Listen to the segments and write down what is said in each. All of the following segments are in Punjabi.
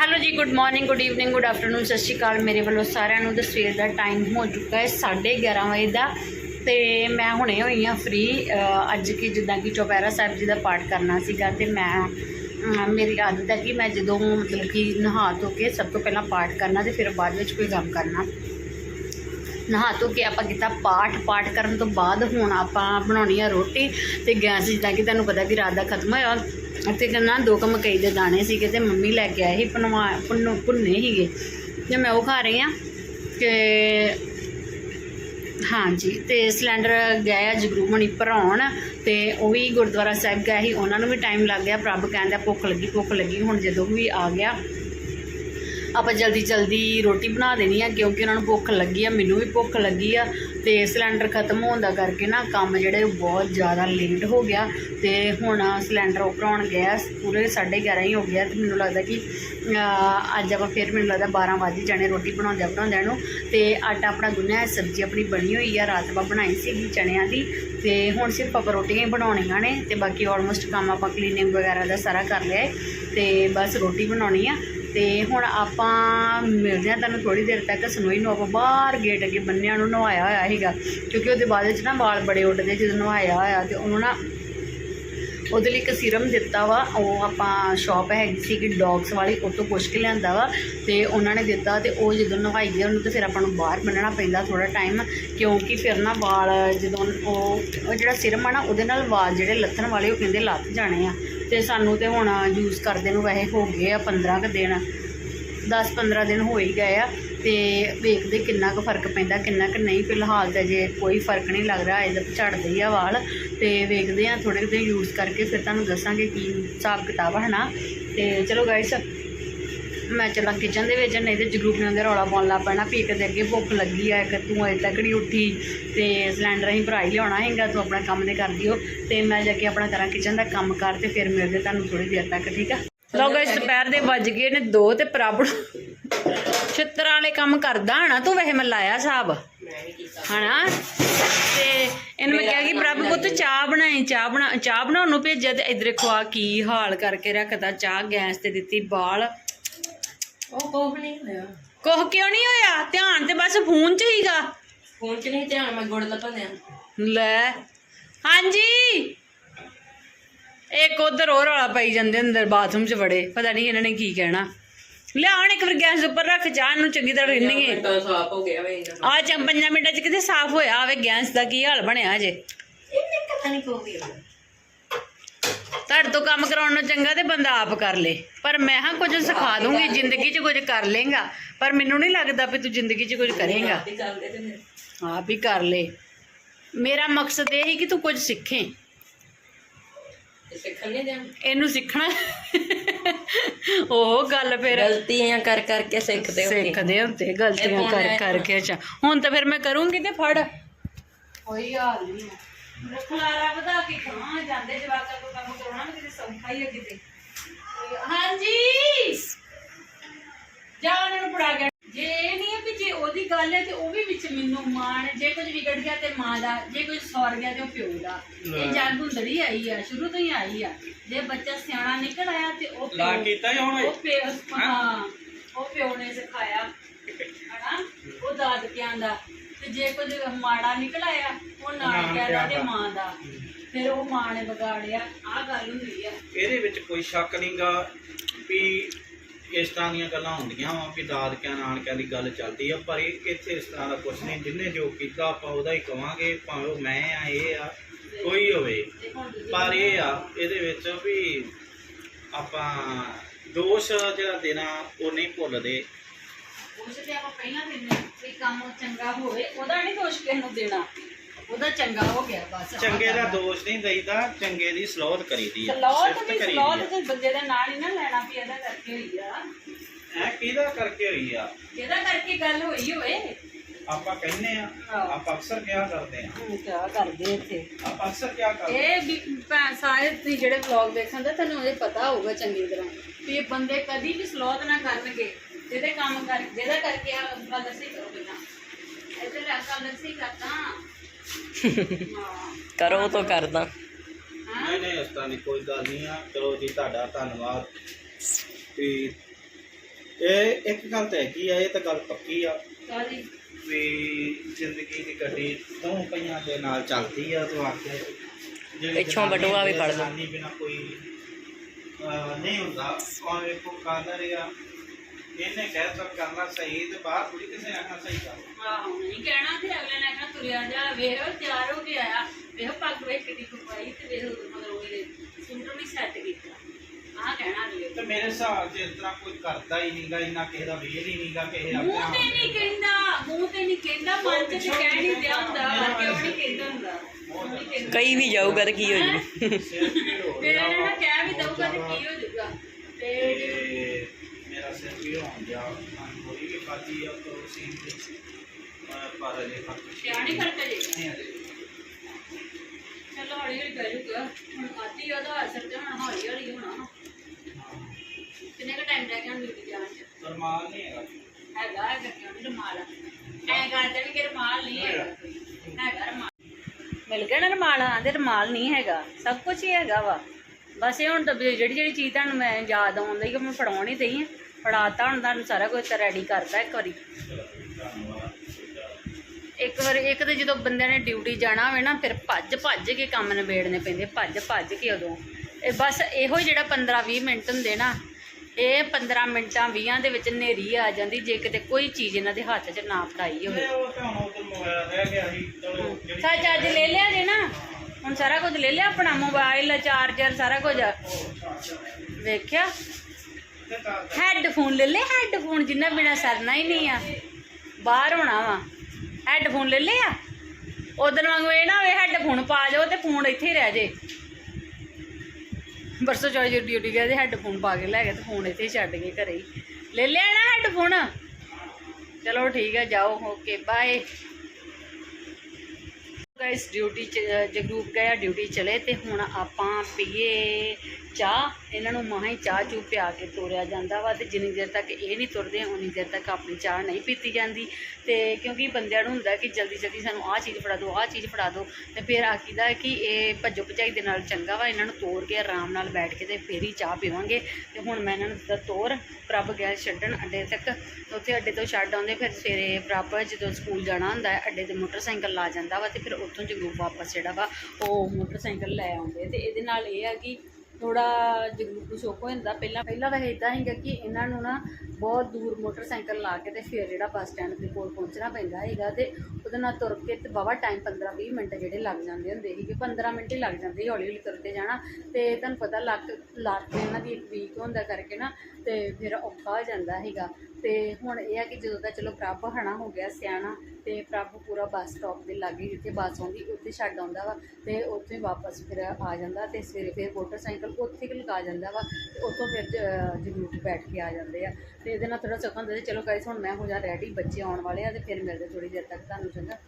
ਹੈਲੋ ਜੀ good morning good evening good afternoon ਸਤਿ ਸ਼੍ਰੀ ਅਕਾਲ। ਮੇਰੇ ਵੱਲੋਂ ਸਾਰਿਆਂ ਨੂੰ ਤੇ ਸਵੇਰ ਦਾ ਟਾਈਮ ਹੋ ਚੁੱਕਾ ਹੈ 11:30 ਵਜੇ ਦਾ। ਤੇ ਮੈਂ ਹੁਣੇ ਹੋਈ ਹਾਂ ਫ੍ਰੀ ਅੱਜ ਕੀ ਜਿੱਦਾਂ ਕਿ ਚੌਪਹਿਰਾ ਸਾਹਿਬ ਜੀ ਦਾ ਪਾਠ ਕਰਨਾ ਸੀਗਾ ਤੇ ਮੈਂ ਮੇਰੀ ਆਦਤ ਹੈ ਕਿ ਮੈਂ ਜਦੋਂ ਮਤਲਬ ਕਿ ਨਹਾ ਧੋ ਕੇ ਸਭ ਤੋਂ ਪਹਿਲਾਂ ਪਾਠ ਕਰਨਾ ਤੇ ਫਿਰ ਬਾਅਦ ਵਿੱਚ ਕੋਈ ਕੰਮ ਕਰਨਾ। ਨਹਾ ਧੋ ਕੇ ਆਪਾਂ ਕੀਤਾ ਪਾਠ। ਪਾਠ ਕਰਨ ਤੋਂ ਬਾਅਦ ਹੁਣ ਆਪਾਂ ਬਣਾਉਣੀ ਆ ਰੋਟੀ ਤੇ ਗੈਸ ਜਿੱਦਾਂ ਕਿ ਤੁਹਾਨੂੰ ਪਤਾ ਕਿ ਰਾਤ ਦਾ ਖਤਮ ਹੋਇਆ। ਅਤੇ ਕਹਿੰਦਾ ਦੋ ਕੁ ਮਕਈ ਦੇ ਦਾਣੇ ਸੀਗੇ ਤੇ ਮੰਮੀ ਲੈ ਕੇ ਆਏ ਸੀ, ਭੁਨਵਾ, ਭੁੰਨ, ਭੁੰਨੇ ਸੀਗੇ। ਤੇ ਮੈਂ ਉਹ ਖਾ ਰਹੀ ਆ ਕਿ ਹਾਂਜੀ ਤੇ ਸਿਲੰਡਰ ਗਏ ਆ ਜਗਰੂ ਮਣੀ ਭਰਾਉਣ ਤੇ ਉਹ ਵੀ ਗੁਰਦੁਆਰਾ ਸਾਹਿਬ ਗਏ ਸੀ, ਉਹਨਾਂ ਨੂੰ ਵੀ ਟਾਈਮ ਲੱਗ ਗਿਆ, ਪ੍ਰਭ ਕਹਿੰਦਾ ਭੁੱਖ ਲੱਗੀ ਭੁੱਖ ਲੱਗੀ, ਹੁਣ ਜਦੋਂ ਵੀ ਆ ਗਿਆ ਆਪਾਂ ਜਲਦੀ ਜਲਦੀ ਰੋਟੀ ਬਣਾ ਦੇਣੀ ਆ, ਕਿਉਂਕਿ ਉਹਨਾਂ ਨੂੰ ਭੁੱਖ ਲੱਗੀ ਆ, ਮੈਨੂੰ ਵੀ ਭੁੱਖ ਲੱਗੀ ਆ ਤੇ ਸਿਲੰਡਰ ਖਤਮ ਹੋਣ ਦਾ ਕਰਕੇ ਨਾ ਕੰਮ ਜਿਹੜੇ ਉਹ ਬਹੁਤ ਜ਼ਿਆਦਾ ਲੇਟ ਹੋ ਗਿਆ ਤੇ ਹੁਣ ਸਿਲੰਡਰ ਉਹ ਭਰਾਉਣ ਗਿਆ ਪੂਰੇ 11:30 ਹੀ ਹੋ ਗਿਆ ਤੇ ਮੈਨੂੰ ਲੱਗਦਾ ਕਿ ਅੱਜ ਆਪਾਂ ਫਿਰ ਮੈਨੂੰ ਲੱਗਦਾ 12 ਵਜੇ ਜਾਣੇ ਰੋਟੀ ਬਣਾਉਂਦਿਆਂ ਬਣਾਉਂਦਿਆਂ ਨੂੰ ਤੇ ਆਟਾ ਆਪਣਾ ਗੁੰਨਿਆ, ਸਬਜ਼ੀ ਆਪਣੀ ਬਣੀ ਹੋਈ ਆ, ਰਾਤ ਆਪਾਂ ਬਣਾਈ ਸੀਗੀ ਚਣਿਆਂ ਦੀ ਤੇ ਹੁਣ ਸਿਰਫ ਆਪਾਂ ਰੋਟੀਆਂ ਹੀ ਬਣਾਉਣੀਆਂ ਨੇ ਤੇ ਬਾਕੀ ਆਲਮੋਸਟ ਕੰਮ ਆਪਾਂ ਕਲੀਨਿੰਗ ਵਗੈਰਾ ਦਾ ਸਾਰਾ ਕਰ ਲਿਆ ਹੈ ਤੇ ਬਸ ਰੋਟੀ ਬਣਾਉਣੀ ਆ ਤੇ ਹੁਣ ਆਪਾਂ ਮਿਲਦੇ ਹਾਂ ਤੁਹਾਨੂੰ ਥੋੜੀ ਦੇਰ ਤੱਕ। ਸਨੋਈ ਨੂੰ ਆਪਾਂ ਬਾਹਰ ਗੇਟ ਅੱਗੇ ਬੰਨਿਆਂ ਨੂੰ ਨਵਾਇਆ ਹੋਇਆ ਸੀਗਾ, ਕਿਉਂਕਿ ਉਹਦੇ ਬਾਅਦ ਵਿੱਚ ਨਾ ਵਾਲ ਬੜੇ ਉੱਡਦੇ ਜਦੋਂ ਨਵਾਇਆ ਹੋਇਆ ਤੇ ਉਹਨੂੰ ਨਾ ਉਹਦੇ ਲਈ ਇੱਕ ਸੀਰਮ ਦਿੱਤਾ ਵਾ, ਉਹ ਆਪਾਂ ਸ਼ਾਪ ਹੈਗੀ ਸੀ ਕਿ ਡੌਗਸ ਵਾਲੀ, ਉਹ ਤੋਂ ਪੁੱਛ ਕੇ ਲਿਆਂਦਾ ਵਾ ਤੇ ਉਹਨਾਂ ਨੇ ਦਿੱਤਾ ਤੇ ਉਹ ਜਦੋਂ ਨਵਾਈਏ ਉਹਨੂੰ ਤੇ ਫਿਰ ਆਪਾਂ ਨੂੰ ਬਾਹਰ ਬੰਨਣਾ ਪੈਂਦਾ ਥੋੜਾ ਟਾਈਮ ਕਿਉਂਕਿ ਫਿਰ ਨਾ ਵਾਲ ਜਦੋਂ ਉਹ ਉਹ ਜਿਹੜਾ ਸੀਰਮ ਆ ਨਾ, ਉਹਦੇ ਨਾਲ ਵਾਲ ਜਿਹੜੇ ਲੱਥਣ ਵਾਲੇ, ਉਹ ਕਹਿੰਦੇ ਲੱਥ ਜਾਣੇ ਆ। ਤੇ ਸਾਨੂੰ ਤੇ ਹੁਣ ਯੂਜ਼ ਕਰਦੇ ਨੂੰ ਵੈਸੇ ਹੋ ਗਏ ਆ 15 ਕੁ ਦਿਨ 10-15 ਦਿਨ ਹੋ ਹੀ ਗਏ ਆ ਤੇ ਵੇਖਦੇ ਕਿੰਨਾ ਕੁ ਫ਼ਰਕ ਪੈਂਦਾ, ਕਿੰਨਾ ਕੁ ਨਹੀਂ। ਫਿਲਹਾਲ ਤਾਂ ਜੇ ਕੋਈ ਫ਼ਰਕ ਨਹੀਂ ਲੱਗ ਰਿਹਾ ਅਜੇ ਝੜਦੇ ਹੀ ਆ ਵਾਲ ਤੇ ਵੇਖਦੇ ਆ ਥੋੜੇ ਦਿਨ ਯੂਜ਼ ਕਰਕੇ ਫਿਰ ਤੁਹਾਨੂੰ ਦੱਸਾਂਗੇ ਕੀ ਹਿਸਾਬ ਕਿਤਾਬ ਹੈ ਨਾ ਤੇ ਚਲੋ ਗਾਇਸ ਮੈਂ ਚੱਲਾਂ ਕਿਚਨ ਦੇ ਵਿੱਚ, ਨਹੀਂ ਤੇ ਜਗਰੂਪ ਨੇ ਉਹਦੇ ਰੌਲਾ ਪਾਉਣ ਲੱਗ ਪੈਣਾ। ਵੀ ਇੱਕ ਦੇ ਅੱਗੇ ਭੁੱਖ ਲੱਗੀ ਆ, ਇੱਕ ਤੂੰ ਅਜੇ ਤੱਕ ਨਹੀਂ ਉੱਠੀ ਤੇ ਸਿਲੰਡਰ ਅਸੀਂ ਭਰਾ ਹੀ ਲਿਆਉਣਾ ਹੈਗਾ ਤੂੰ ਆਪਣਾ ਕੰਮ ਦੇ ਕਰਦੀ ਦਿਓ। ਤੇ ਮੈਂ ਜਾ ਕੇ ਆਪਣਾ ਕਰਾਂ ਕਿਚਨ ਦਾ ਕੰਮ ਕਰ ਤੇ ਫਿਰ ਮਿਲਦੇ ਤੁਹਾਨੂੰ ਥੋੜੀ ਦੇਰ ਤੱਕ, ਠੀਕ ਆ? ਲੋ ਗਾਇਸ ਦੁਪਹਿਰ ਦੇ ਵੱਜ ਗਏ ਨੇ 2 ਤੇ ਪ੍ਰਭ ਛਿੱਤਰਾਂ ਵਾਲੇ ਕੰਮ ਕਰਦਾ ਹਨਾ ਤੂੰ? ਵੈਸੇ ਮੈਂ ਲਾਇਆ ਸਾਹਿਬ ਹਨਾ? ਤੇ ਇਹਨੂੰ ਮੈਂ ਕਿਹਾ ਕਿ ਪ੍ਰਭ ਪੁੱਤ ਚਾਹ ਬਣਾਈ, ਚਾਹ ਬਣਾ, ਚਾਹ ਬਣਾਉਣ ਨੂੰ ਭੇਜਿਆ ਤੇ ਇਧਰ ਖਵਾ ਕੀ ਹਾਲ ਕਰਕੇ ਰੱਖਦਾ। ਚਾਹ ਗੈਸ ਤੇ ਦਿੱਤੀ, ਬਾਲ ਉਹ ਕੋਹ ਨਹੀਂ ਹੋਇਆ। ਕੁਝ ਕਿਉਂ ਨਹੀਂ ਹੋਇਆ? ਧਿਆਨ ਤੇ ਬਸ ਫੋਨ 'ਚ ਹੀਗਾ। ਫੋਨ ਚ ਨਹੀਂ ਧਿਆਨ ਮੈਂ ਗੁੜ ਲੱਭਣਿਆ ਲੈ। ਹਾਂਜੀ। ਇੱਕ ਉਧਰ ਹੋਰ ਰੌਲਾ ਪਾਈ ਜਾਂਦੇ ਅੰਦਰ ਬਾਥਰੂਮ 'ਚ ਵੜੇ। ਪਤਾ ਨਹੀਂ ਇਹਨਾਂ ਨੇ ਕੀ ਕਹਿਣਾ। ਲਿਆਉਣ ਇੱਕ ਵਾਰ ਗੈਸ ਉੱਪਰ ਰੱਖ ਚਾਹ ਨੂੰ ਚੰਗੀ ਤਰ੍ਹਾਂ ਰਿੰਨਗੇ ਤਾਂ ਸਾਫ਼ ਹੋ ਗਿਆ ਵੇ ਇਹਨਾਂ ਆ ਚੰ ਪੰਜਾਂ ਮਿੰਟਾਂ 'ਚ ਕਿਤੇ ਸਾਫ਼ ਹੋਇਆ ਆਵੇ ਗੈਸ ਦਾ ਕੀ ਹਾਲ ਬਣਿਆ ਜੇ ਇਹਨੇ ਕੋ ਤੁਹਾਡੇ ਤੋਂ ਕੰਮ ਕਰਾਉਣ ਨੂੰ ਚੰਗਾ ਤੇ ਬੰਦਾ ਆਪ ਕਰ ਲੇ। ਪਰ ਮੈਂ ਹਾਂ ਕੁਝ ਸਿਖਾ ਦੂੰਗੀ ਜ਼ਿੰਦਗੀ 'ਚ ਕੁਝ ਕਰ ਲੇਗਾ। ਪਰ ਮੈਨੂੰ ਨਹੀਂ ਲੱਗਦਾ ਵੀ ਤੂੰ ਜ਼ਿੰਦਗੀ 'ਚ ਕੁਝ ਕਰੇਗਾ। ਆਪ ਹੀ ਕਰ ਲੇ। ਮੇਰਾ ਮਕਸਦ ਇਹ ਹੀ ਕਿ ਤੂੰ ਕੁਝ ਸਿੱਖੇ। ਇਹਨੂੰ ਸਿੱਖਣਾ। ਉਹ ਗੱਲ ਫਿਰ ਗਲਤੀਆਂ ਕਰ ਕਰਕੇ ਸਿੱਖਦੇ ਹੋ ਸਿੱਖਦੇ ਹੁੰਦੇ ਗਲਤੀਆਂ ਕਰ ਕਰਕੇ ਅੱਛਾ। ਹੁਣ ਤਾਂ ਫਿਰ ਮੈਂ ਕਰੂੰਗੀ ਤੇ ਫੜ। ਕੋਈ ਹਾਲ ਨਹੀਂ ਖਲਾਰਾ ਵਧਾ ਕੇ ਖਾਂ ਜਾਂਦੇ ਜਵਾਕਾਂ ਕੋਲ ਕੰਮ ਕਰਾਉਣਾ ਮੈਂ ਕਿਤੇ ਸੌਖਾ ਹੀ ਹੈ ਕਿਤੇ। ਹਾਂਜੀ। ਜਾ ਉਹਨਾਂ ਨੂੰ ਪੜਾ ਗਿਆ ਜੇ ਇਹ ਨਹੀਂ ਹੈ ਵੀ ਜੇ ਉਹਦੀ ਗੱਲ ਹੈ ਤੇ ਉਹ ਵੀ ਵਿੱਚ ਮੈਨੂੰ ਮਾਣ ਜੇ ਕੁਝ ਵਿਗੜ ਗਿਆ ਤੇ ਮਾਂ ਦਾ ਜੇ ਕੁਝ ਸੌਰ ਗਿਆ ਤੇ ਉਹ ਪਿਓ ਦਾ। ਇਹ ਜੰਗ ਹੁੰਦੜੀ ਆਈ ਆ ਸ਼ੁਰੂ ਤੋਂ ਹੀ ਆਈ ਆ। ਜੇ ਬੱਚਾ ਸਿਆਣਾ ਨਿਕਲ ਆਇਆ ਤੇ ਉਹ ਲਾ ਕੀਤਾ ਹੀ ਹੁਣ ਉਹ ਪਿਓ ਹਾਂ ਉਹ ਪਿਓ ਨੇ ਸਿਖਾਇਆ। ਹਨਾ? ਉਹ ਦਾਦਕਿਆਂ ਦਾ। ਤੇ ਜੇ ਕੁਝ ਮਾੜਾ ਨਿਕਲ ਆਇਆ ਉਹ ਨਾਨਕਿਆਂ ਦਾ ਤੇ ਮਾਂ ਦਾ। ਫਿਰ ਉਹ ਮਾਂ ਨੇ ਵਿਗਾੜਿਆ ਆਹ ਗੱਲ ਹੁੰਦੀ ਆ। ਇਹਦੇ ਵਿੱਚ ਕੋਈ ਸ਼ੱਕ ਨਹੀਂਗਾ ਵੀ ਇਸ ਤਰ੍ਹਾਂ ਦੀਆਂ ਗੱਲਾਂ ਹੁੰਦੀਆਂ ਵਾ ਵੀ ਦਾਦਕਿਆਂ ਨਾਨਕਿਆਂ ਦੀ ਗੱਲ ਚੱਲਦੀ ਆ ਪਰ ਇਹ ਇੱਥੇ ਇਸ ਤਰ੍ਹਾਂ ਦਾ ਕੁਝ ਨਹੀਂ ਜਿੰਨੇ ਜੋ ਕੀਤਾ ਆਪਾਂ ਉਹਦਾ ਹੀ ਕਵਾਂਗੇ ਭਾਵੇਂ ਉਹ ਮੈਂ ਆ ਇਹ ਆ ਕੋਈ ਹੋਵੇ। ਪਰ ਇਹ ਆ ਇਹਦੇ ਵਿੱਚ ਵੀ ਆਪਾਂ ਦੋਸ਼ ਜਿਹੜਾ ਦੇਣਾ ਉਹ ਨਹੀਂ ਭੁੱਲਦੇ। ਉਸ ਤੇ ਆਪਾਂ ਪਹਿਲਾਂ ਦਿੰਦੇ ਵੀ ਕੰਮ ਚੰਗਾ ਹੋਵੇ ਉਹਦਾ ਨਹੀਂ ਦੋਸ਼ ਕਿਸੇ ਨੂੰ ਦੇਣਾ। ਉਹਦਾ ਚੰਗਾ ਹੋ ਗਿਆ ਬਸ। ਚੰਗੇ ਦਾ ਦੋਸ਼ ਨਹੀਂ ਦਈਦਾ ਚੰਗੇ ਦੀ ਸਲੋਧ ਕਰੀਦੀ ਆ ਸਿਫਤ ਵੀ ਕਰੀਦੀ ਤੇ ਬੰਦੇ ਦਾ ਨਾਲ ਹੀ ਨਾ ਲੈਣਾ ਵੀ ਇਹਦਾ ਕਰਕੇ ਹੋਈ ਆ। ਐ ਕਿਹਦਾ ਕਰਕੇ ਹੋਈ ਆ? ਜਿਹਦਾ ਕਰਕੇ ਗੱਲ ਹੋਈ ਹੋਵੇ। ਆਪਾਂ ਕਹਿੰਦੇ ਆ। ਆਪਾਂ ਅਕਸਰ ਕਿਹਾ ਕਰਦੇ ਆ? ਕਿਆ ਕਰਦੇ ਇੱਥੇ? ਆਪਾਂ ਅਕਸਰ ਕਿਹਾ ਕਰਦੇ ਇਹ ਵੀ ਭੈਣ ਸਾਰੇ ਤੁਸੀਂ ਜਿਹੜੇ ਵਲੌਗ ਦੇਖਣ ਦਾ ਤੁਹਾਨੂੰ ਇਹ ਪਤਾ ਹੋਊਗਾ ਚੰਗੀ ਤਰ੍ਹਾਂ। ਵੀ ਇਹ ਬੰਦੇ ਕਦੀ ਵੀ ਸਲੋਤ ਨਾ ਕਰਨਗੇ। ਜਿਹਦੇ ਕੰਮ ਕਰ ਜਿਹਦਾ ਕਰਕੇ ਆ ਗੱਲ ਅਸੀਂ ਕਰੋ ਬਿਨਾ ਇੱਧਰ ਗੱਲ ਅਸੀਂ ਕਰਦਾ ਕਰੋ ਤਾਂ ਕਰਦਾ। ਨਹੀਂ ਨਹੀਂ ਇਸ ਤਰ੍ਹਾਂ ਦੀ ਕੋਈ ਗੱਲ ਨਹੀਂ ਆ। ਚਲੋ ਜੀ ਤੁਹਾਡਾ ਧੰਨਵਾਦ। ਵੀ ਇਹ ਇੱਕ ਗੱਲ ਤਾਂ ਹੈਗੀ ਆ ਇਹ ਤਾਂ ਗੱਲ ਪੱਕੀ ਆ। ਕਾਦੀ ਵੀ ਜ਼ਿੰਦਗੀ ਦੀ ਗੱਡੀ ਦੋ ਪਈਆਂ ਦੇ ਨਾਲ ਚੱਲਦੀ ਆ ਤੂੰ ਆਖਿਆ ਜਿਹੜੀ ਪਿੱਛੋਂ ਬਟੂਆ ਵੀ ਫੜ ਲਓ। ਬਿਨਾ ਕੋਈ ਨਹੀਂ ਹੁੰਦਾ। ਔਰ ਕੋ ਕਾਦਰ ਆ ਇਹਨੇ ਕਹਿ ਤਾਂ ਕਰਨਾ ਸਹੀ ਤੇ ਬਾਹਰ ਥੋੜੀ ਕਿਸੇ ਨੇ ਆਖਣਾ ਸਹੀ ਕਰ ਆਹੋ ਨਹੀਂ ਕਹਿਣਾ ਤੇ ਅਗਲੇ ਨੇ ਕਹਿਣਾ ਤੁਰਿਆ ਜਾ ਵੇਖ ਤਿਆਰ ਹੋ ਕੇ ਆਇਆ। ਵੇਖ ਪੱਗ ਵੇਖ ਕਿੱਡੀ ਕੁਪਾਈ ਤੇ ਵੇਖ ਮਗਰ ਉਹਦੇ ਸੂਟ ਵੀ ਸੈੱਟ ਕੀਤਾ। ਆਹ ਕਹਿਣਾ ਅਗਲੇ ਤੇ ਮੇਰੇ ਹਿਸਾਬ 'ਚ ਇਸ ਤਰ੍ਹਾਂ ਕੋਈ ਕਰਦਾ ਹੀ ਨਹੀਂਗਾ ਇੰਨਾ ਕਿਸੇ ਦਾ ਵੇਲ ਹੀ ਨਹੀਂਗਾ ਕਿਸੇ ਮੂੰਹ ਆਪਣੇ ਤੇ ਨਹੀਂ ਕਹਿੰਦਾ ਮੂੰਹ ਤੇ ਨਹੀਂ ਕਹਿੰਦਾ ਮਨ ਚ ਤੇ ਕਹਿ ਨਹੀਂ ਦਿਆ ਹੁੰਦਾ ਕਿਉਂ ਨਹੀਂ ਕਹਿੰਦਾ ਹੁੰਦਾ। ਉਹ ਨਹੀਂ ਕਹਿੰਦਾ। ਕਈ ਵੀ ਜਾਊਗਾ ਤਾਂ ਕੀ ਹੋ ਜੂ ਸਿਰ ਪੀੜ ਹੋ ਫਿਰ ਇਹਨਾਂ। ਨੇ ਕਹਿ ਵੀ ਦਊਗਾ ਤੇ ਕੀ ਹੋ ਜਾਊਗਾ। ਤੇ ਮੇਰਾ ਸਿਰ ਵੀ ਹੋਣ ਗਿਆ। ਥੋੜੀ ਵੀ ਖਾਦੀ ਆ ਤੋਂ ਸੀਨ ਸਿਆਣੀ ਕਰਕੇ ਜੇ ਚਲੋ ਹੌਲੀ ਹੌਲੀ ਕਰੂਗਾ ਹੁਣ ਆਦੀ ਉਹਦਾ ਅਸਰ ਤੇ ਹੁਣ ਹੌਲੀ ਹੌਲੀ ਹੋਣਾ। ਕਿੰਨੇ ਕ ਟਾਈਮ ਰਹਿ ਗਿਆ ਹੁਣ ਡਿਊਟੀ ਜਾਣ ਚ? ਫਰਮਾਨ ਨਹੀਂ ਹੈਗਾ ਹੈਗਾ ਹੈਗਾ ਕਿਉਂ ਨਹੀਂ ਰਮਾਲ? ਐ ਕਰਦੇ ਵੀ ਕਿ ਰਮਾਲ ਨਹੀਂ ਹੈਗਾ। ਕੋਈ। ਹੈਗਾ ਰਮਾਲ। ਮਿਲ ਗਿਆ ਨਾ ਰਮਾਲ ਆਂਦੇ ਰਮਾਲ ਨਹੀਂ ਹੈਗਾ। ਸਭ ਕੁਝ ਹੀ ਹੈਗਾ ਵਾ। ਬਸ ਇਹ ਹੁਣ ਤਾਂ ਵੀ ਜਿਹੜੀ ਜਿਹੜੀ ਚੀਜ਼ ਤੁਹਾਨੂੰ ਮੈਂ ਯਾਦ ਆਉਂਦੀ ਕਿ ਮੈਂ ਫੜਾਉਣ ਹੀ ਆ। ਫੜਾਤਾ ਹੁਣ ਤੁਹਾਨੂੰ ਸਾਰਾ ਕੁਝ ਤਾਂ ਰੈਡੀ ਕਰਤਾ ਇੱਕ ਵਾਰੀ। ਇੱਕ ਵਾਰ ਇੱਕ ਤਾਂ ਜਦੋਂ ਬੰਦਿਆਂ ਨੇ ਡਿਊਟੀ ਜਾਣਾ ਹੋਵੇ ਨਾ ਫਿਰ ਭੱਜ ਭੱਜ ਕੇ ਕੰਮ ਨਿਬੇੜਨੇ ਪੈਂਦੇ ਭੱਜ ਭੱਜ ਕੇ ਉਦੋਂ। ਇਹ ਬਸ ਇਹੋ ਜਿਹੜਾ 15 20 ਮਿੰਟ ਹੁੰਦੇ ਨਾ ਇਹ 15 ਮਿੰਟਾਂ 20 ਦੇ ਵਿੱਚ ਨੇਰੀ ਆ ਜਾਂਦੀ ਜੇ ਕਿਤੇ ਕੋਈ ਚੀਜ਼ ਇਹਨਾਂ ਦੇ ਹੱਥ 'ਚ ਨਾ ਫੜਾਈ ਹੋਵੇ। ਸੀ ਅੱਜ ਲੈ ਲਿਆ ਜੇ ਨਾ ਹੁਣ ਸਾਰਾ ਕੁਝ ਲੈ ਲਿਆ ਆਪਣਾ ਮੋਬਾਈਲ ਚਾਰਜਰ ਸਾਰਾ ਕੁਝ। ਵੇਖਿਆ? ਹੈੱਡਫੋਨ ਲੈ ਲੈ ਹੈੱਡਫੋਨ ਜਿੰਨਾ ਬਿਨਾ ਸਰਨਾ ਹੀ ਨਹੀਂ ਆ। ਬਾਹਰ ਹੋਣਾ ਵਾ। ਹੈੱਡਫੋਨ ਲੈ ਲਿਆ। ਉਦੋਂ ਵਾਂਗੂ ਇਹ ਨਾ ਹੋਵੇ ਹੈੱਡਫੋਨ ਪਾ ਜਾਓ ਤੇ ਫੋਨ ਇੱਥੇ ਹੀ ਰਹਿ ਜੇ। ਬਰਸੋ ਚੋਈ ਜੀ ਡਿਊਟੀ ਗਏ ਤੇ ਹੈੱਡਫੋਨ ਪਾ ਕੇ ਲੈ ਗਏ ਤੇ ਫੋਨ ਇੱਥੇ ਹੀ ਛੱਡ ਗਏ ਘਰੇ ਹੀ। ਲੈ ਲਿਆ ਨਾ ਹੈੱਡਫੋਨ ਚਲੋ ਠੀਕ ਹੈ ਜਾਓ। Okay bye guys duty Jagroop ਗਿਆ ਡਿਊਟੀ ਚਲੇ ਤੇ ਹੁਣ ਆਪਾਂ ਪੀਏ। ਚਾਹ, ਇਹਨਾਂ ਨੂੰ ਮਾਂ ਹੀ ਚਾਹ ਚੂ ਪਿਆ ਕੇ ਤੋਰਿਆ ਜਾਂਦਾ ਵਾ ਤੇ ਜਿੰਨੀ ਦੇਰ ਤੱਕ ਇਹ ਨਹੀਂ ਤੁਰਦੇ, ਉਨੀ ਦੇਰ ਤੱਕ ਆਪਣੀ ਚਾਹ ਨਹੀਂ ਪੀਤੀ ਜਾਂਦੀ। ਤੇ ਕਿਉਂਕਿ ਬੰਦਿਆਂ ਨੂੰ ਹੁੰਦਾ ਕਿ ਜਲਦੀ ਜਲਦੀ ਸਾਨੂੰ ਆਹ ਚੀਜ਼ ਫੜਾ ਦਿਓ, ਆਹ ਚੀਜ਼ ਫੜਾ ਦਿਓ। ਤੇ ਫਿਰ ਆਖੀਦਾ ਕਿ ਇਹ ਭੱਜੋ ਭਜਾਈ ਦੇ ਨਾਲ ਚੰਗਾ ਵਾ, ਇਹਨਾਂ ਨੂੰ ਤੋਰ ਕੇ ਆਰਾਮ ਨਾਲ ਬੈਠ ਕੇ ਤੇ ਫੇਰ ਹੀ ਚਾਹ ਪੀਵਾਂਗੇ। ਤੇ ਹੁਣ ਮੈਂ ਇਹਨਾਂ ਨੂੰ ਦਿੱਤਾ ਤੋਰ, ਪ੍ਰਭ ਗਿਆ ਛੱਡਣ ਅੱਡੇ ਤੱਕ। ਉੱਥੇ ਅੱਡੇ ਤੋਂ ਛੱਡ ਆਉਂਦੇ ਫਿਰ ਸਵੇਰੇ ਪ੍ਰਭ ਜਦੋਂ ਸਕੂਲ ਜਾਣਾ ਹੁੰਦਾ ਹੈ, ਅੱਡੇ ਤੇ ਮੋਟਰਸਾਈਕਲ ਲਾ ਜਾਂਦਾ ਵਾ ਤੇ ਫਿਰ ਉੱਥੋਂ ਜਗਰੂਪ ਵਾਪਸ ਜਿਹੜਾ ਵਾ, ਉਹ ਮੋਟਰਸਾਈਕਲ ਲੈ ਆਉਂਦੇ। ਤੇ ਇਹਦੇ ਨਾਲ ਇਹ ਆ ਕਿ ਥੋੜਾ ਜਗਰੂਪ ਨੂੰ ਸ਼ੌਕ ਹੋ ਜਾਂਦਾ। ਪਹਿਲਾਂ ਪਹਿਲਾਂ ਤਾਂ ਇਦਾਂ ਸੀਗਾ ਕਿ ਇਹਨਾਂ ਨੂੰ ਨਾ ਬਹੁਤ ਦੂਰ ਮੋਟਰਸਾਈਕਲ ਲਾ ਕੇ ਤੇ ਫਿਰ ਜਿਹੜਾ ਬੱਸ ਸਟੈਂਡ ਦੇ ਕੋਲ ਪਹੁੰਚਣਾ ਪੈਂਦਾ ਹੈਗਾ ਤੇ ਉਹਦੇ ਨਾਲ ਤੁਰ ਕੇ ਤੇ ਬਾਵਾ ਟਾਈਮ 15 20 ਮਿੰਟ ਜਿਹੜੇ ਲੱਗ ਜਾਂਦੇ ਹੁੰਦੇ ਸੀਗੇ। 15 ਮਿੰਟ ਹੀ ਲੱਗ ਜਾਂਦੇ ਸੀ ਹੌਲੀ ਹੌਲੀ ਤੁਰਦੇ ਜਾਣਾ ਤੇ ਤੁਹਾਨੂੰ ਪਤਾ ਲੱਕ ਲੱਕ ਇਹਨਾਂ ਦੀ ਇੱਕ ਵੀਕ ਹੁੰਦਾ ਕਰਕੇ ਨਾ ਤੇ ਫਿਰ ਔਖਾ ਹੋ ਜਾਂਦਾ ਹੈਗਾ ਤੇ ਹੁਣ ਇਹ ਆ ਕਿ ਜਦੋਂ ਦਾ ਚਲੋ ਪ੍ਰਭ ਹਣਾ ਹੋ ਗਿਆ ਸਿਆਣਾ ਤੇ ਪ੍ਰਭ ਪੂਰਾ ਬੱਸ ਸਟਾਪ ਦੇ ਲਾਗੇ ਜਿੱਥੇ ਬੱਸ ਆਉਂਦੀ, ਉੱਥੇ ਛੱਡ ਆਉਂਦਾ ਵਾ ਤੇ ਉੱਥੇ ਵਾਪਸ ਫਿਰ ਆ ਜਾਂਦਾ ਤੇ ਸਵੇਰੇ ਫਿਰ ਮੋਟਰਸਾਈਕਲ ਉੱਥੇ ਕਿ ਲਗਾ ਜਾਂਦਾ ਵਾ ਤੇ ਉੱਥੋਂ ਫਿਰ ਜਰੂਰ ਬੈਠ ਕੇ ਆ ਜਾਂਦੇ ਆ ਤੇ ਇਹਦੇ ਨਾਲ ਥੋੜਾ ਚੱਕਾ ਹੁੰਦਾ ਤੇ ਚਲੋ ਗਾਇਸ ਹੁਣ ਮੈਂ ਹੋ ਜਾ ਰੈਡੀ ਬੱਚੇ ਆਉਣ ਵਾਲੇ ਆ ਤੇ ਫਿਰ ਮਿਲਦੇ ਥੋੜੀ ਦੇਰ ਤੱਕ, ਤੁਹਾਨੂੰ ਚੰਗਾ।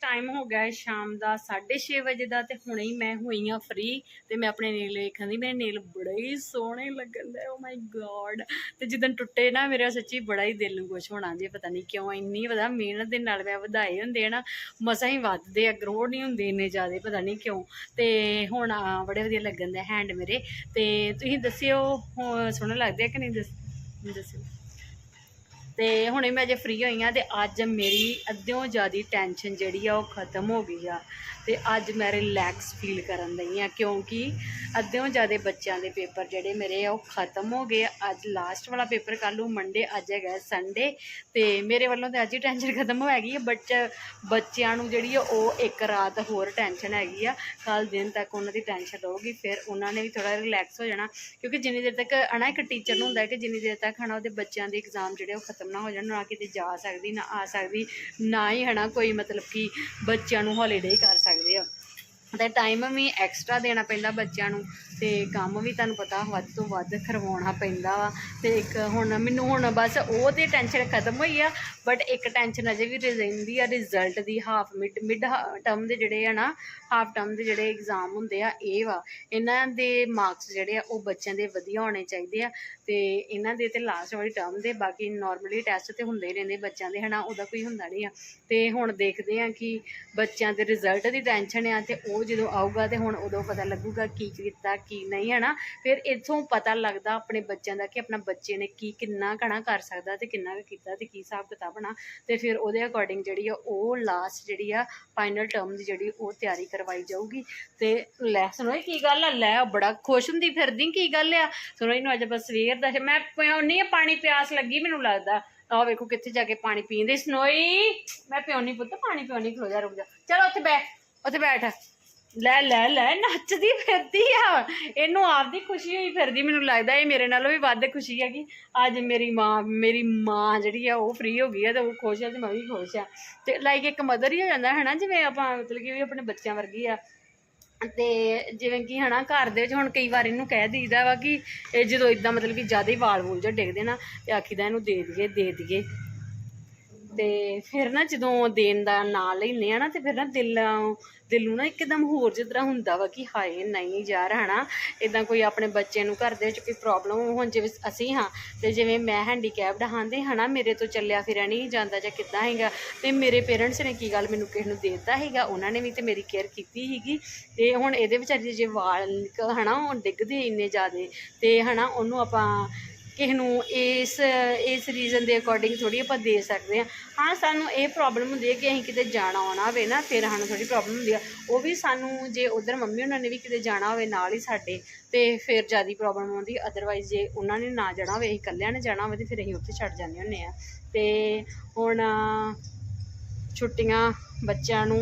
ਟਾਈਮ ਹੋ ਗਿਆ ਹੈ ਸ਼ਾਮ ਦਾ 6:30 ਵਜੇ ਦਾ ਤੇ ਹੁਣੇ ਹੀ ਮੈਂ ਹੋਈ ਆ ਫ੍ਰੀ ਤੇ ਮੈਂ ਆਪਣੇ ਨੇਲ ਵੇਖਣ ਦੀ ਮੇਰੇ ਨੇਲ ਬੜੇ ਹੀ ਸੋਹਣੇ ਲੱਗਣ ਦੇ ਓ ਮਾਈ ਗॉड ਤੇ ਜਦੋਂ ਟੁੱਟੇ ਨਾ ਮੇਰਾ ਸੱਚੀ ਬੜਾ ਹੀ ਦਿਲ ਨੂੰ ਖੁਸ਼ ਹੋਣਾ ਜੇ, ਪਤਾ ਨਹੀਂ ਕਿਉਂ ਇੰਨੀ ਵਧਾ ਮਿਹਨਤ ਦੇ ਨਾਲ ਮੈਂ ਵਧਾਏ ਹੁੰਦੇ ਆ ਨਾ, ਮਸਾਂ ਹੀ ਵੱਧਦੇ ਆ ਗਰੋਹ ਨਹੀਂ ਹੁੰਦੇ ਇੰਨੇ ਜ਼ਿਆਦਾ, ਪਤਾ ਨਹੀਂ ਕਿਉਂ। ਤੇ ਹੁਣ ਬੜੇ ਵਧੀਆ ਲੱਗਣ ਦੇ ਹੈਂਡ ਮੇਰੇ। ਤੇ ਤੁਸੀਂ ਦੱਸਿਓ ਹੋ- ਸੋਹਣੇ ਲੱਗਦੇ ਆ ਕਿ ਨਹੀਂ ਦੱਸ ਦੱਸਿਓ? ਤੇ ਹੁਣੇ ਮੈਂ ਅਜੇ ਫ੍ਰੀ ਹੋਈ ਆ ਤੇ ਅੱਜ ਮੇਰੀ ਅੱਧਿਓਂ ਜ਼ਿਆਦੀ ਟੈਨਸ਼ਨ ਜਿਹੜੀ ਆ ਉਹ ਖਤਮ ਹੋ ਗਈ ਆ। ਤੇ ਅੱਜ ਮੈਂ ਰਿਲੈਕਸ ਫੀਲ ਕਰਨ ਲਈ ਆ ਕਿਉਂਕਿ ਅੱਧਿਓਂ ਜ਼ਿਆਦਾ ਬੱਚਿਆਂ ਦੇ ਪੇਪਰ ਜਿਹੜੇ ਮੇਰੇ ਆ ਉਹ ਖਤਮ ਹੋ ਗਏ ਅੱਜ ਲਾਸਟ ਵਾਲਾ ਪੇਪਰ ਕੱਲ੍ਹ ਨੂੰ ਮੰਡੇ ਅੱਜ ਹੈਗਾ ਸੰਡੇ ਤੇ ਮੇਰੇ ਵੱਲੋਂ ਤਾਂ ਅੱਜ ਹੀ ਟੈਨਸ਼ਨ ਖਤਮ ਹੋ ਹੈਗੀ ਆ ਬੱਚ ਬੱਚਿਆਂ ਨੂੰ ਜਿਹੜੀ ਆ ਉਹ ਇੱਕ ਰਾਤ ਹੋਰ ਟੈਨਸ਼ਨ ਹੈਗੀ ਆ। ਕੱਲ ਦਿਨ ਤੱਕ ਉਹਨਾਂ ਦੀ ਟੈਨਸ਼ਨ ਰਹੂਗੀ, ਫਿਰ ਉਹਨਾਂ ਨੇ ਵੀ ਥੋੜਾ ਰਿਲੈਕਸ ਹੋ ਜਾਣਾ ਕਿਉਂਕਿ ਜਿੰਨੀ ਦੇਰ ਤੱਕ ਹਨਾ ਇੱਕ ਟੀਚਰ ਨੂੰ ਹੁੰਦਾ ਕਿ ਜਿੰਨੀ ਦੇਰ ਤੱਕ ਹਨਾ ਉਹਦੇ ਬੱਚਿਆਂ ਦੇ ਐਗਜ਼ਾਮ ਜਿਹੜੇ ਉਹ ਖਤਮ ਨਾ ਹੋ ਜਾਣ, ਨਾ ਕਿਤੇ ਜਾ ਸਕਦੀ, ਨਾ ਆ ਸਕਦੀ, ਨਾ ਹੀ ਹਨਾ ਕੋਈ ਮਤਲਬ ਕਿ ਬੱਚਿਆਂ ਨੂੰ ਹੌਲੀਡੇ ਕਰ ਸਕਦੇ। ਆ। ਤੇ ਟਾਈਮ ਵੀ ਐਕਸਟਰਾ ਦੇਣਾ ਪੈਂਦਾ ਬੱਚਿਆਂ ਨੂੰ। ਤੇ ਕੰਮ ਵੀ ਤੁਹਾਨੂੰ ਪਤਾ ਵੱਧ ਤੋਂ ਵੱਧ ਕਰਵਾਉਣਾ ਪੈਂਦਾ ਵਾ। ਤੇ ਇੱਕ ਹੁਣ ਮੈਨੂੰ ਹੁਣ ਬਸ ਉਹ ਤੇ ਟੈਨਸ਼ਨ ਖਤਮ ਹੋਈ ਆ ਬਟ ਇੱਕ ਟੈਨਸ਼ਨ ਅਜੇ ਵੀ ਰਹਿੰਦੀ ਆ ਰਿਜ਼ਲਟ ਦੀ ਹਾਫ ਮਿਡ ਮਿਡ ਟਰਮ ਦੇ ਜਿਹੜੇ ਆ ਨਾ ਹਾਫ ਟਰਮ ਦੇ ਜਿਹੜੇ ਐਗਜ਼ਾਮ ਹੁੰਦੇ ਆ, ਇਹ ਵਾ। ਇਹਨਾਂ ਦੇ ਮਾਰਕਸ ਜਿਹੜੇ ਆ, ਉਹ ਬੱਚਿਆਂ ਦੇ ਵਧੀਆ ਹੋਣੇ ਚਾਹੀਦੇ ਆ। ਤੇ ਇਹਨਾਂ ਦੇ ਤੇ ਲਾਸਟ ਵਾਲੀ ਟਰਮ ਦੇ ਬਾਕੀ ਨਾਰਮਲੀ ਟੈਸਟ ਤੇ ਹੁੰਦੇ ਹੀ ਰਹਿੰਦੇ ਬੱਚਿਆਂ ਦੇ, ਹਨਾ, ਉਹਦਾ ਕੋਈ ਹੁੰਦਾ ਨਹੀਂ ਆ। ਤੇ ਹੁਣ ਦੇਖਦੇ ਆ ਕਿ ਬੱਚਿਆਂ ਦੇ ਰਿਜ਼ਲਟ ਦੀ ਟੈਨਸ਼ਨ ਆ, ਤੇ ਉਹ ਜਦੋਂ ਆਊਗਾ ਤੇ ਹੁਣ ਉਦੋਂ ਪਤਾ ਲੱਗੂਗਾ ਕੀ ਕੀਤਾ ਕੀ ਨਹੀਂ ਹੈ ਨਾ ਫਿਰ ਇੱਥੋਂ ਪਤਾ ਲੱਗਦਾ ਆਪਣੇ ਬੱਚਿਆਂ ਦਾ ਕਿ ਆਪਣਾ ਬੱਚੇ ਨੇ ਕੀ ਕਿੰਨਾ ਘਣਾ ਕਰ ਸਕਦਾ ਤੇ ਕਿੰਨਾ ਕੁ ਕੀਤਾ ਤੇ ਕੀ ਹਿਸਾਬ ਕਿਤਾਬ ਨਾ ਤੇ ਫਿਰ ਉਹਦੇ ਅਕੋਰਡਿੰਗ ਜਿਹੜੀ ਆ ਉਹ ਲਾਸਟ ਜਿਹੜੀ ਆ ਫਾਈਨਲ ਟਰਮ ਦੀ ਜਿਹੜੀ ਉਹ ਤਿਆਰੀ ਕਰਵਾਈ ਜਾਊਗੀ। ਤੇ ਲੈ, ਸੁਣੋ ਕੀ ਗੱਲ ਆ? ਲੈ, ਉਹ ਬੜਾ ਖੁਸ਼ ਹੁੰਦੀ ਫਿਰਦੀ, ਕੀ ਗੱਲ ਆ? ਸੁਣੋ ਇਹਨੂੰ ਅੱਜ ਬਸ ਸਵੇਰ ਦਾ ਸੀ। ਮੈਂ ਪਿਉਣੀ ਆ ਪਾਣੀ ਪਿਆਸ ਲੱਗੀ ਮੈਨੂੰ ਲੱਗਦਾ। ਆਹ ਵੇਖੋ ਕਿੱਥੇ ਜਾ ਕੇ ਪਾਣੀ ਪੀਂਦੇ। ਸਨੋਈ ਮੈਂ ਪਿਉਣੀ ਪੁੱਤ, ਪਾਣੀ ਪਿਉਣੀ ਖਲੋ ਜਾ, ਰੁਕ ਜਾ। ਚਲ ਉੱਥੇ ਬੈ ਉੱਥੇ ਬੈਠ। ਲੈ ਲੈ ਲੈ, ਨੱਚਦੀ ਫਿਰਦੀ ਆ। ਇਹਨੂੰ ਆਪਦੀ ਖੁਸ਼ੀ ਹੋਈ ਫਿਰਦੀ, ਮੈਨੂੰ ਲੱਗਦਾ ਇਹ ਮੇਰੇ ਨਾਲੋਂ ਵੀ ਵੱਧ ਖੁਸ਼ੀ ਆ ਕਿ ਅੱਜ ਮੇਰੀ ਮਾਂ ਮੇਰੀ ਮਾਂ ਜਿਹੜੀ ਆ, ਉਹ ਫ੍ਰੀ ਹੋ ਗਈ ਆ ਤੇ ਉਹ ਖੁਸ਼ ਆ ਤੇ ਮੈਂ ਵੀ ਖੁਸ਼ ਆ। ਤੇ ਲਾਈਕ ਇੱਕ ਮਦਰ ਹੀ ਹੋ ਜਾਂਦਾ ਹੈ ਨਾ ਜਿਵੇਂ ਆਪਾਂ ਮਤਲਬ ਕਿ ਵੀ ਆਪਣੇ ਬੱਚਿਆਂ ਵਰਗੀ ਆ। ਤੇ ਜਿਵੇਂ ਕਿ, ਹਨਾ, ਘਰ ਦੇ ਵਿੱਚ ਹੁਣ ਕਈ ਵਾਰ ਇਹਨੂੰ ਕਹਿ ਦਈਦਾ ਵਾ ਕਿ ਇਹ ਜਦੋਂ ਇਦਾਂ ਮਤਲਬ ਕਿ ਜ਼ਿਆਦਾ ਹੀ ਵਾਲ ਵੂਲ ਜਿਹਾ ਡਿੱਗਦੇ ਨਾ, ਤੇ ਆਖੀਦਾ ਇਹਨੂੰ ਦੇ ਦਈਏ ਦੇ ਦਈਏ। ਤੇ ਫਿਰ ਨਾ ਜਦੋਂ ਦੇਣ ਦਾ ਨਾਂ ਲੈਂਦੇ ਆ ਨਾ, ਤੇ ਫਿਰ ਨਾ ਦਿਲ ਦਿਲ ਨੂੰ ਨਾ ਇੱਕਦਮ ਹੋਰ ਜਿਹਾ ਹੁੰਦਾ ਵਾ ਕਿ ਹਾਏ, ਨਹੀਂ ਯਾਰ, ਹਨਾ। ਇਦਾਂ ਕੋਈ ਆਪਣੇ ਬੱਚੇ ਨੂੰ ਘਰ ਦੇ ਵਿੱਚ ਕੋਈ ਪ੍ਰੋਬਲਮ ਹੁਣ, ਜਿਵੇਂ ਅਸੀਂ ਹਾਂ, ਤੇ ਜਿਵੇਂ ਮੈਂ ਹੈਂਡੀਕੈਪਡ ਹਾਂ ਤੇ ਹਨਾ, ਮੇਰੇ ਤੋਂ ਚੱਲਿਆ ਫਿਰਿਆ ਨਹੀਂ ਜਾਂਦਾ ਜਾਂ ਕਿੱਦਾਂ ਹੈਗਾ। ਤੇ ਮੇਰੇ ਪੇਰੈਂਟਸ ਨੇ ਕੀ ਗੱਲ ਮੈਨੂੰ ਕਿਸੇ ਨੂੰ ਦੇ ਦਿੱਤਾ ਹੈਗਾ? ਉਹਨਾਂ ਨੇ ਵੀ ਤੇ ਮੇਰੀ ਕੇਅਰ ਕੀਤੀ ਸੀਗੀ। ਤੇ ਹੁਣ ਇਹਦੇ ਵਿਚਾਰੀ ਜੇ ਵਾਲ ਨਿਕ- ਹਨਾ, ਉਹ ਡਿੱਗਦੇ ਇੰਨੇ ਜ਼ਿਆਦੇ। ਤੇ ਹਨਾ, ਉਹਨੂੰ ਆਪਾਂ ਕਿਸੇ ਨੂੰ ਇਸ ਇਸ ਰੀਜ਼ਨ ਦੇ ਅਕੋਰਡਿੰਗ ਥੋੜੀ ਆਪਾਂ ਦੇ ਸਕਦੇ ਹਾਂ। ਹਾਂ, ਸਾਨੂੰ ਇਹ ਪ੍ਰੋਬਲਮ ਹੁੰਦੀ ਹੈ ਕਿ ਅਸੀਂ ਕਿਤੇ ਜਾਣਾ ਆਉਣਾ ਹੋਵੇ ਨਾ, ਫਿਰ ਸਾਨੂੰ ਥੋੜੀ ਪ੍ਰੋਬਲਮ ਹੁੰਦੀ ਆ। ਉਹ ਵੀ ਸਾਨੂੰ ਜੇ ਉਧਰ ਮੰਮੀ ਉਹਨਾਂ ਨੇ ਵੀ ਕਿਤੇ ਜਾਣਾ ਹੋਵੇ ਨਾਲ ਹੀ ਸਾਡੇ, ਤੇ ਫਿਰ ਜ਼ਿਆਦਾ ਪ੍ਰੋਬਲਮ ਆਉਂਦੀ। ਅਦਰਵਾਈਜ਼ ਜੇ ਉਹਨਾਂ ਨੇ ਨਾ ਜਾਣਾ ਹੋਵੇ, ਅਸੀਂ ਇਕੱਲਿਆਂ ਨੇ ਜਾਣਾ ਹੋਵੇ, ਤੇ ਫਿਰ ਅਸੀਂ ਉੱਥੇ ਛੱਡ ਜਾਂਦੇ ਹੁੰਦੇ ਆ ਤੇ ਹੁਣ, ਛੁੱਟੀਆਂ ਬੱਚਿਆਂ ਨੂੰ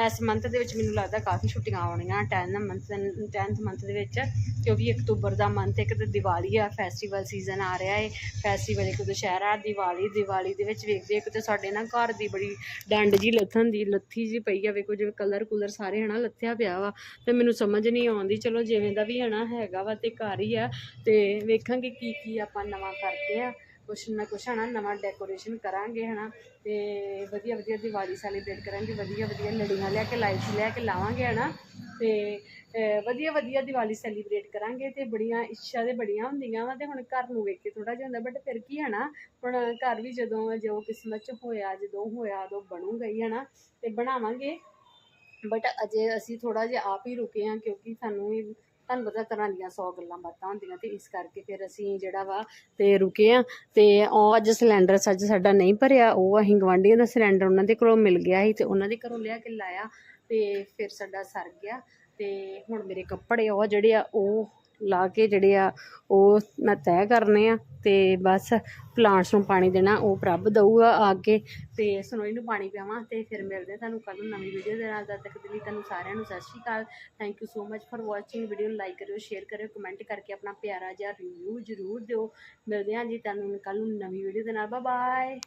ਇਸ ਮੰਥ ਦੇ ਵਿੱਚ ਮੈਨੂੰ ਲੱਗਦਾ ਕਾਫੀ ਛੁੱਟੀਆਂ ਆਉਣੀਆਂ 10 ਮੰਥ 10th ਮੰਥ ਦੇ ਵਿੱਚ, ਕਿਉਂਕਿ ਅਕਤੂਬਰ ਦਾ ਮੰਥ ਇੱਕ ਤੇ ਦੀਵਾਲੀ ਆ ਫੈਸਟੀਵਲ ਸੀਜ਼ਨ ਆ ਰਿਹਾ ਹੈ ਫੈਸਟੀਵਲ ਇੱਕ ਦੁਸ਼ਹਿਰਾ ਦੀਵਾਲੀ ਦੀਵਾਲੀ ਦੇ ਵਿੱਚ ਵੇਖਦੇ ਇੱਕ ਤੇ ਸਾਡੇ ਨਾ ਘਰ ਦੀ ਬੜੀ ਡੰਡ ਜੀ ਲੱਥਣ ਦੀ ਲੱਥੀ ਜੀ ਪਈ ਆ, ਵੇਖੋ ਜਿਵੇਂ ਕਲਰ ਕੂਲਰ ਸਾਰੇ ਹਨਾ ਲੱਥਿਆ ਪਿਆ ਵਾ, ਤੇ ਮੈਨੂੰ ਸਮਝ ਨਹੀਂ ਆਉਂਦੀ, ਚਲੋ ਜਿਵੇਂ ਦਾ ਵੀ ਹਨਾ ਹੈਗਾ ਵਾ ਤੇ ਘਰ ਹੀ ਆ, ਤੇ ਵੇਖਾਂਗੇ ਕੀ ਕੀ ਆਪਾਂ ਨਵਾਂ ਕਰਦੇ ਆ। ਕੁਛ ਨਾ ਕੁਛ ਹਨਾ, ਨਵਾਂ ਡੈਕੋਰੇਸ਼ਨ ਕਰਾਂਗੇ ਹਨਾ, ਤੇ ਵਧੀਆ ਵਧੀਆ ਦੀਵਾਲੀ ਸੈਲੀਬ੍ਰੇਟ ਕਰਾਂਗੇ, ਵਧੀਆ ਵਧੀਆ ਲੜੀਆਂ ਲੈ ਕੇ ਲਾਈਟਸ ਲੈ ਕੇ ਲਾਵਾਂਗੇ ਹਨਾ, ਤੇ, ਅਹ, ਵਧੀਆ ਵਧੀਆ ਦੀਵਾਲੀ ਸੈਲੀਬ੍ਰੇਟ ਕਰਾਂਗੇ, ਤੇ ਬੜੀਆਂ ਇੱਛਾ ਦੇ ਬੜੀਆਂ ਹੁੰਦੀਆਂ ਵਾ, ਤੇ ਹੁਣ ਘਰ ਨੂੰ ਵੇਖ ਕੇ ਥੋੜਾ ਜਿਹਾ ਹੁੰਦਾ ਬਟ ਫਿਰ ਕੀ ਹੈ ਨਾ, ਹੁਣ ਘਰ ਵੀ ਜਦੋਂ ਜੋ ਕਿਸਮਤ ਚ ਹੋਇਆ, ਜਦੋਂ ਹੋਇਆ, ਉਦੋਂ ਬਣੂਗਾ ਹੀ ਹੈ ਨਾ ਤੇ ਬਣਾਵਾਂਗੇ ਬਟ ਅਜੇ ਅਸੀਂ ਥੋੜਾ ਜਿਹਾ ਆਪ ਹੀ ਰੁਕੇ ਹਾਂ, ਕਿਉਂਕਿ ਸਾਨੂੰ ਤੁਹਾਨੂੰ ਪਤਾ ਤਰ੍ਹਾਂ ਦੀਆਂ 100 ਗੱਲਾਂ ਬਾਤਾਂ ਹੁੰਦੀਆਂ ਤੇ ਇਸ ਕਰਕੇ ਫਿਰ ਅਸੀਂ ਜਿਹੜਾ ਵਾ ਤੇ ਰੁਕੇ ਆ ਤੇ ਉਹ ਅੱਜ ਸਿਲੰਡਰ ਸੱਜ ਸਾਡਾ ਨਹੀਂ ਭਰਿਆ, ਉਹ ਅਸੀਂ ਗਵਾਂਢੀਆਂ ਦਾ ਸਿਲੰਡਰ ਉਹਨਾਂ ਦੇ ਕੋਲੋਂ ਮਿਲ ਗਿਆ ਸੀ ਤੇ ਉਹਨਾਂ ਦੇ ਘਰੋਂ ਲਿਆ ਕੇ ਲਾਇਆ ਤੇ ਫਿਰ ਸਾਡਾ ਸਰ ਗਿਆ ਤੇ ਹੁਣ ਮੇਰੇ ਕੱਪੜੇ ਉਹ ਜਿਹੜੇ ਆ ਉਹ ਲਾ ਕੇ ਜਿਹੜੇ ਆ, ਉਹ ਮੈਂ ਤੈਅ ਕਰਨੇ ਆ ਤੇ ਬਸ ਪਲਾਂਟਸ ਨੂੰ ਪਾਣੀ ਦੇਣਾ, ਉਹ ਪ੍ਰਭ ਦਊਗਾ ਆ ਕੇ ਤੇ ਸਨੋਈ ਨੂੰ ਪਾਣੀ ਪਿਆਵਾਂ ਤੇ ਫਿਰ ਮਿਲਦੇ ਤੁਹਾਨੂੰ ਕੱਲ ਨੂੰ ਨਵੀਂ ਵੀਡੀਓ ਦੇ ਨਾਲ। ਤਦ ਤੱਕ ਦੇ ਲਈ ਤੁਹਾਨੂੰ ਸਾਰਿਆਂ ਨੂੰ ਸਤਿ ਸ਼੍ਰੀ ਅਕਾਲ। Thank you so much for watching video ਨੂੰ ਲਾਈਕ ਕਰਿਓ ਸ਼ੇਅਰ ਕਰਿਓ ਕਮੈਂਟ ਕਰਕੇ ਆਪਣਾ ਪਿਆਰਾ ਜਿਹਾ ਰਿਵਿਊ ਜ਼ਰੂਰ ਦਿਓ। ਮਿਲਦੇ ਹਾਂ ਜੀ ਤੁਹਾਨੂੰ ਕੱਲ ਨੂੰ ਨਵੀਂ ਵੀਡੀਓ ਦੇ ਨਾਲ। Bye bye